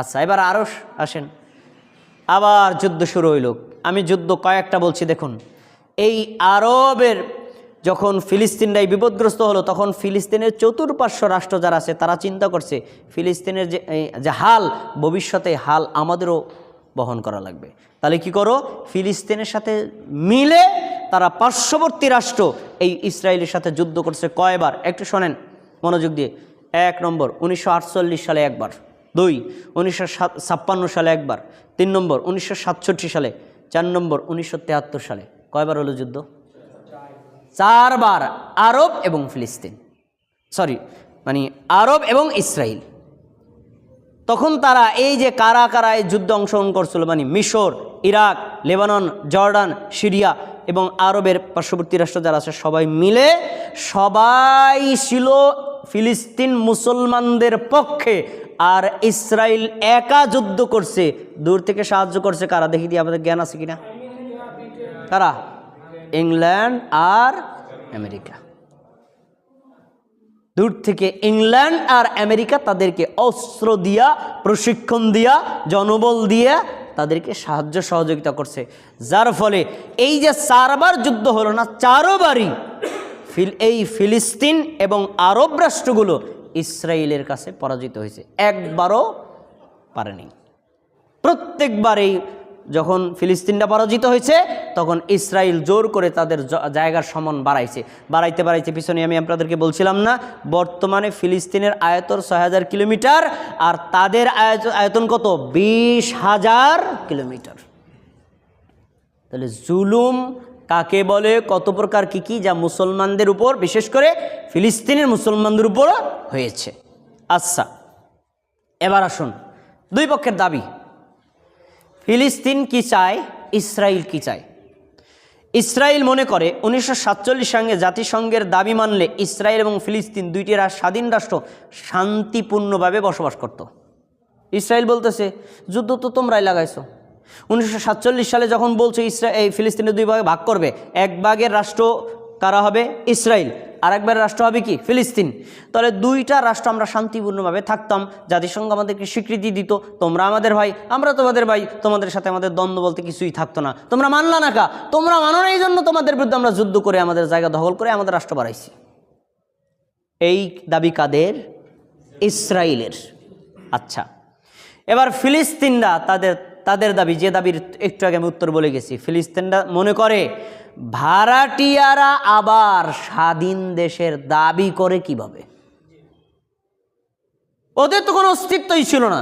আচ্ছা এবার আরও আসেন। আবার যুদ্ধ শুরু হইল। আমি যুদ্ধ কয়েকটা বলছি, দেখুন। এই আরবের যখন ফিলিস্তিনরাই বিপদগ্রস্ত হলো, তখন ফিলিস্তিনের চতুর্পার্শ্ব রাষ্ট্র যারা আছে, তারা চিন্তা করছে, ফিলিস্তিনের যে যে হাল, ভবিষ্যতে হাল আমাদেরও বহন করা লাগবে। তাহলে কি করো? ফিলিস্তিনের সাথে মিলে তারা পার্শ্ববর্তী রাষ্ট্র এই ইসরায়েলের সাথে যুদ্ধ করছে কয়বার? একটু শোনেন মনোযোগ দিয়ে। এক নম্বর, উনিশশো আটচল্লিশ সালে একবার। দুই, উনিশশো ছাপ্পান্ন সালে একবার। তিন নম্বর, উনিশশো সাতষট্টি সালে। চার নম্বর, উনিশশো সালে। কয়বার হলো যুদ্ধ? চারবার, আরব এবং ফিলিস্তিন। সরি মানে আরব এবং ইসরায়েল তখন তারা এই যে কারা কারা এই যুদ্ধে অংশগ্রহণ করছিল মানে মিশর, ইরাক, লেবানন, জর্ডান, সিরিয়া এবং আরবের পার্শ্ববর্তী রাষ্ট্র যারা আছে, সবাই মিলে সবাই ছিল ফিলিস্তিন মুসলমানদের পক্ষে আর ইসরায়েল একা যুদ্ধ করছে। দূর থেকে সাহায্য করছে কারা? দেখি দিয়ে আমাদের জ্ঞান আছে কিনা। কারা? ইংল্যান্ড আর আমেরিকা। দূর থেকে ইংল্যান্ড আর আমেরিকা তাদেরকে অস্ত্র দিয়া, প্রশিক্ষণ দিয়া, জনবল দিয়া তাদেরকে সাহায্য সহযোগিতা করছে। যার ফলে এই যে চারবার যুদ্ধ হলো না, চারোবারই ফিল এই ফিলিস্তিন এবং আরব রাষ্ট্রগুলো ইসরায়েলের কাছে পরাজিত হয়েছে। একবারও পারেনি। প্রত্যেকবারেই যখন ফিলিস্তিনটা পরাজিত হয়েছে, তখন ইসরায়েল জোর করে তাদের জায়গার সমন বাড়াইছে। বাড়াইতে বাড়াইতে পিছনে আমি আপনাদেরকে বলছিলাম না, বর্তমানে ফিলিস্তিনের আয়তন ছয় হাজার কিলোমিটার আর তাদের আয়ত- আয়তন কত? বিশ হাজার কিলোমিটার। তাহলে জুলুম কাকে বলে, কত প্রকার কি কি যা মুসলমানদের উপর, বিশেষ করে ফিলিস্তিনের মুসলমানদের উপর হয়েছে। আচ্ছা এবার আসুন, দুই পক্ষের দাবি। ফিলিস্তিন কি চায় ইসরায়েল কি চায়? ইসরায়েল মনে করে উনিশশো সাতচল্লিশ সঙ্গে জাতিসংঘের দাবি মানলে ইসরায়েল এবং ফিলিস্তিন দুইটি স্বাধীন রাষ্ট্র শান্তিপূর্ণভাবে বসবাস করত। ইসরায়েল বলতেছে, যুদ্ধ তো তোমরাই লাগাইছো। উনিশশো সাতচল্লিশ সালে যখন বলছো ইসরা এই ফিলিস্তিনে দুই ভাগে ভাগ করবে, এক ভাগের রাষ্ট্র কারা হবে? ইসরায়েল আর একবার রাষ্ট্র হবে কি? ফিলিস্তিন। তাহলে দুইটা রাষ্ট্র আমরা শান্তিপূর্ণভাবে থাকতাম, জাতিসংঘ আমাদেরকে স্বীকৃতি দিত, তোমরা আমাদের ভাই, আমরা তোমাদের ভাই, তোমাদের সাথে আমাদের দ্বন্দ্ব বলতে কিছুই থাকতো না। তোমরা মানলা না কা? তোমরা মানো না এই জন্য তোমাদের বিরুদ্ধে আমরা যুদ্ধ করে আমাদের জায়গা দখল করে আমাদের রাষ্ট্র বাড়াইছি এই দাবি কাদের? ইসরায়েলের আচ্ছা। এবার ফিলিস্তিনরা তাদের তাদের দাবি, যে দাবির একটু আগে আমি উত্তর বলে গেছি, ফিলিস্তিনরা মনে করে ভাড়াটিয়ারা আবার স্বাধীন দেশের দাবি করে কীভাবে? ওদের তো কোনো অস্তিত্বই ছিল না।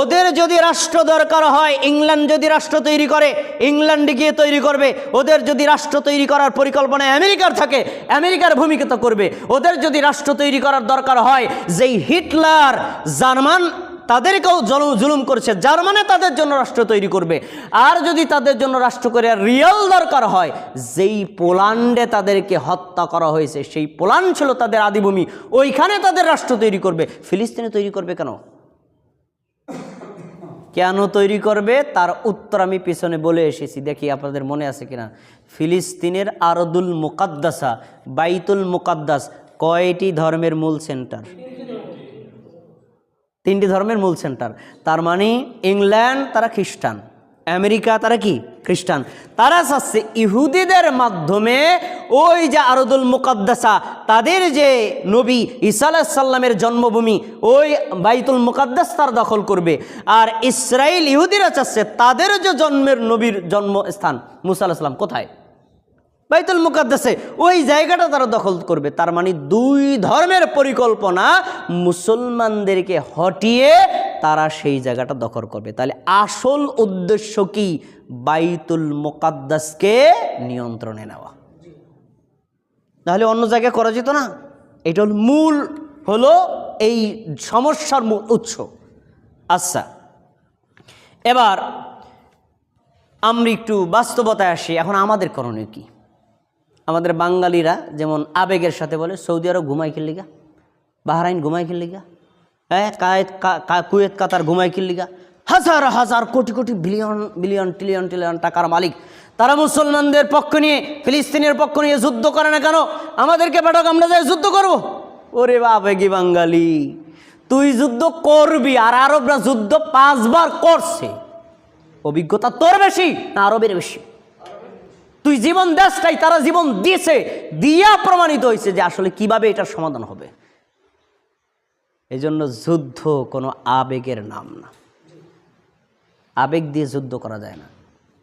ওদের যদি রাষ্ট্র দরকার হয়, ইংল্যান্ড যদি রাষ্ট্র তৈরি করে, ইংল্যান্ডে গিয়ে তৈরি করবে, ওদের যদি রাষ্ট্র তৈরি করার পরিকল্পনা আমেরিকার থাকে, আমেরিকার ভূমিকা তো করবে। ওদের যদি রাষ্ট্র তৈরি করার দরকার হয়, যেই হিটলার, জার্মান তাদেরকেও জল- জুলুম করছে মানে তাদের জন্য রাষ্ট্র তৈরি করবে। আর যদি তাদের জন্য রাষ্ট্র করে রিয়েল দরকার হয়, যেই পোল্যান্ডে তাদেরকে হত্যা করা হয়েছে, সেই পোল্যান্ড ছিল তাদের আদিভূমি, ওইখানে তাদের রাষ্ট্র তৈরি করবে। ফিলিস্তিনে তৈরি করবে কেন? কেন তৈরি করবে? তার উত্তর আমি পিছনে বলে এসেছি, দেখি আপনাদের মনে আছে কিনা। ফিলিস্তিনের আরদুল মুকাদ্দাসা, বাইতুল মুকাদ্দাস কয়টি ধর্মের মূল সেন্টার? তিনটি ধর্মের মূল সেন্টার। তার মানে ইংল্যান্ড তারা খ্রিস্টান, আমেরিকা তারা কি? খ্রিস্টান। তারা চাচ্ছে ইহুদিদের মাধ্যমে ওই যে আরদুল মুকাদ্দাসা, তাদের যে নবী ঈসা আলাহিসাল্লামের জন্মভূমি, ওই বাইতুল মুকাদ্দাস তার দখল করবে। আর ইসরায়েল ইহুদিরা চাচ্ছে তাদের যে জন্মের নবীর জন্মস্থান, মুসা আলাহিসাল্লাম কোথায়? বাইতুল মুকাদ্দাসে, ওই জায়গাটা তারা দখল করবে। তার মানে দুই ধর্মের পরিকল্পনা মুসলমানদেরকে হটিয়ে তারা সেই জায়গাটা দখল করবে। তাহলে আসল উদ্দেশ্য কি? বাইতুল মুকাদ্দাসকে নিয়ন্ত্রণে নেওয়া। তাহলে অন্য জায়গায় করা যেত না? এটা হল মূল, হলো এই সমস্যার মূল উৎস। আচ্ছা এবার আমরা একটু বাস্তবতায় আসি। এখন আমাদের করণীয় কি? আমাদের বাঙালিরা যেমন আবেগের সাথে বলে, সৌদি আরব ঘুমাই খেললিগা বাহরাইন ঘুমাই খেললিগা হ্যাঁ কায়েত কুয়েত, কাতার ঘুমাই খেললিগা হাজার হাজার, crore crore, billion billion, trillion trillion টাকার মালিক। তারা মুসলমানদের পক্ষ নিয়ে, ফিলিস্তিনের পক্ষ নিয়ে যুদ্ধ করে না কেন? আমাদেরকে পাঠক আমরা যাই যুদ্ধ করব? ওরে আবেগী বাঙালি, তুই যুদ্ধ করবি আর আরবরা যুদ্ধ পাঁচবার করছে। অভিজ্ঞতা তোর বেশি না আরবের বেশি? তুই জীবন দেশটাই তারা জীবন দিয়েছে। দিয়া প্রমাণিত হয়েছে যে আসলে কীভাবে এটার সমাধান হবে। এই জন্য যুদ্ধ কোনো আবেগের নাম না। আবেগ দিয়ে যুদ্ধ করা যায় না।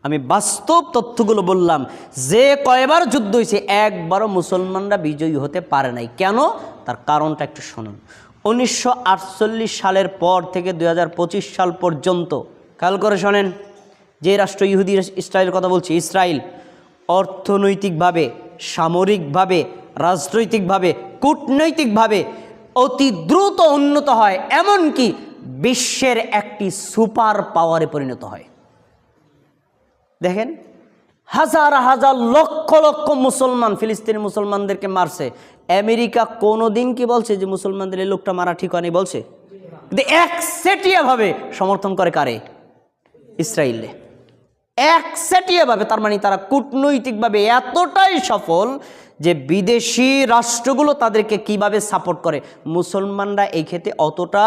আমি বাস্তব তথ্যগুলো বললাম, যে কয়বার যুদ্ধ হয়েছে, একবারও মুসলমানরা বিজয়ী হতে পারে নাই। কেন? তার কারণটা একটু শুনুন। উনিশশো আটচল্লিশ সালের পর থেকে দুই হাজার পঁচিশ সাল পর্যন্ত, খেয়াল করে শোনেন, যে রাষ্ট্র ইহুদি ইসরায়েলের কথা বলছি, ইসরায়েল অর্থনৈতিকভাবে, সামরিকভাবে, রাজনৈতিকভাবে, কূটনৈতিকভাবে অতি দ্রুত উন্নত হয়, এমনকি বিশ্বের একটি সুপার পাওয়ারে পরিণত হয়। দেখেন, হাজার হাজার লক্ষ লক্ষ মুসলমান, ফিলিস্তিনি মুসলমানদেরকে মারছে। আমেরিকা কোনো দিন কি বলছে যে মুসলমানদের এই লোকটা মারা ঠিক হয়নি? বলছে? কিন্তু একসেটিয়াভাবে সমর্থন করে কারে? ইসরায়েলে। একসেটিয়াভাবে, তার মানে তারা কূটনৈতিকভাবে এতটাই সফল যে বিদেশি রাষ্ট্রগুলো তাদেরকে কীভাবে সাপোর্ট করে। মুসলমানরা এই ক্ষেত্রে অতটা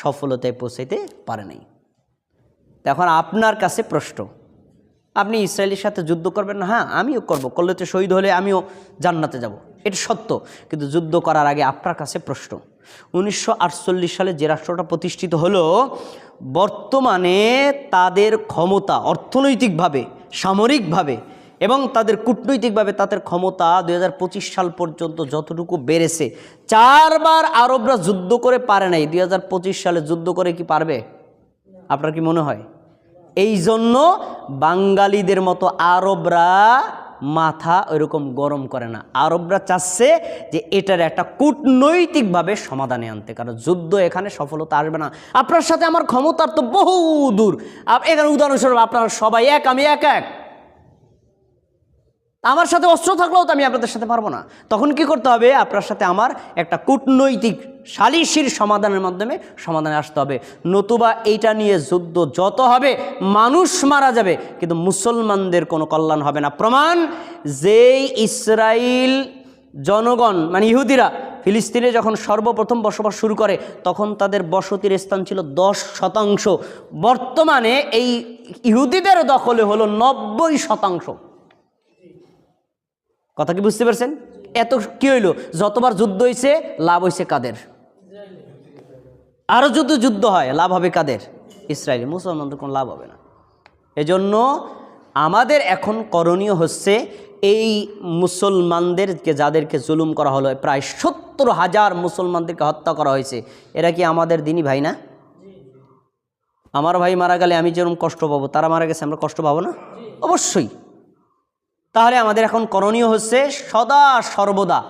সফলতায় পৌঁছাইতে পারে নাই। এখন আপনার কাছে প্রশ্ন, আপনি ইসরায়েলের সাথে যুদ্ধ করবেন না? হ্যাঁ আমিও করব, করলে তো শহীদ হলে আমিও জান্নাতে যাব, এটা সত্য। কিন্তু যুদ্ধ করার আগে আপনার কাছে প্রশ্ন উনিশশো আটচল্লিশ সালে যে রাষ্ট্রটা প্রতিষ্ঠিত হলো, বর্তমানে তাদের ক্ষমতা অর্থনৈতিকভাবে, সামরিকভাবে এবং তাদের কূটনৈতিকভাবে তাদের ক্ষমতা দু হাজার পঁচিশ সাল পর্যন্ত যতটুকু বেড়েছে। চারবার আরবরা যুদ্ধ করে পারে নাই। দুই হাজার পঁচিশ সালে যুদ্ধ করে কি পারবে? আপনার কি মনে হয়? এই জন্য বাঙালিদের মতো আরবরা মাথা ওইরকম গরম করে না। আরবরা চাচ্ছে যে এটার একটা কূটনৈতিকভাবে সমাধানে আনতে, কারণ যুদ্ধ এখানে সফলতা আসবে না। আপনার সাথে আমার ক্ষমতার তো বহু দূর। এখানে উদাহরণস্বরূপ আপনারা সবাই এক, আমি এক এক। আমার সাথে অস্ত্র থাকলেও তো আমি আপনাদের সাথে পারব না। তখন কি করতে হবে? আপনার সাথে আমার একটা কূটনৈতিক সালিশির সমাধানের মাধ্যমে সমাধানে আসতে হবে। নতুবা এইটা নিয়ে যুদ্ধ যত হবে, মানুষ মারা যাবে, কিন্তু মুসলমানদের কোনো কল্যাণ হবে না। প্রমাণ, যেই ইসরায়েল জনগণ মানে ইহুদিরা, ফিলিস্তিনে যখন সর্বপ্রথম বসবাস শুরু করে, তখন তাদের বসতির স্থান ছিল দশ শতাংশ। বর্তমানে এই ইহুদিদের দখলে হলো নব্বই শতাংশ। কথা কি বুঝতে পারছেন? এত কি হইল? যতবার যুদ্ধ হয়েছে লাভ হয়েছে কাদের? আরও যদি যুদ্ধ হয়, লাভ হবে কাদের? ইসরায়েলি মুসলমানদের কোনো লাভ হবে না। এজন্য আমাদের এখন করণীয় হচ্ছে, এই মুসলমানদেরকে যাদেরকে জুলুম করা হলো, প্রায় সত্তর হাজার মুসলমানদেরকে হত্যা করা হয়েছে। এরা কি আমাদের দিনই ভাই না? আমার ভাই মারা গেলে আমি যেরকম কষ্ট পাবো, তারা মারা গেছে, আমরা কষ্ট পাবো না? অবশ্যই। তাহলে আমাদের এখন করণীয় হচ্ছে সদা সর্বদা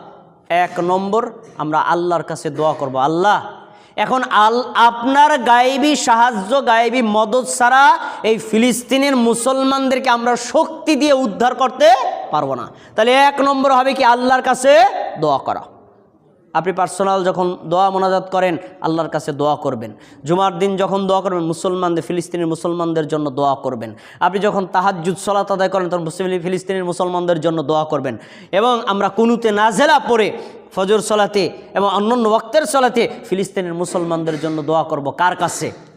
এক নম্বর আমরা আল্লাহর কাছে দোয়া করব, আল্লাহ। এখন আল আপনার গায়েবী সাহায্য, গায়েবী মদত ছাড়া এই ফিলিস্তিনের মুসলমানদেরকে আমরা শক্তি দিয়ে উদ্ধার করতে পারব না। তাহলে এক নম্বর হবে কি আল্লাহর কাছে দোয়া করা। আপনি পার্সোনাল যখন দোয়া মোনাজাত করেন, আল্লাহর কাছে দোয়া করবেন। জুমার দিন যখন দোয়া করবেন, মুসলমানদের, ফিলিস্তিনের মুসলমানদের জন্য দোয়া করবেন। আপনি যখন তাহাজুদ সলাত আদায় করেন, তখন ফিলিস্তিনের মুসলমানদের জন্য দোয়া করবেন। এবং আমরা কুনুতে নাজেলা পরে ফজর সলাতে এবং অন্যান্য ওয়াক্তের সলাতে ফিলিস্তিনের মুসলমানদের জন্য দোয়া করব। কার কাছে?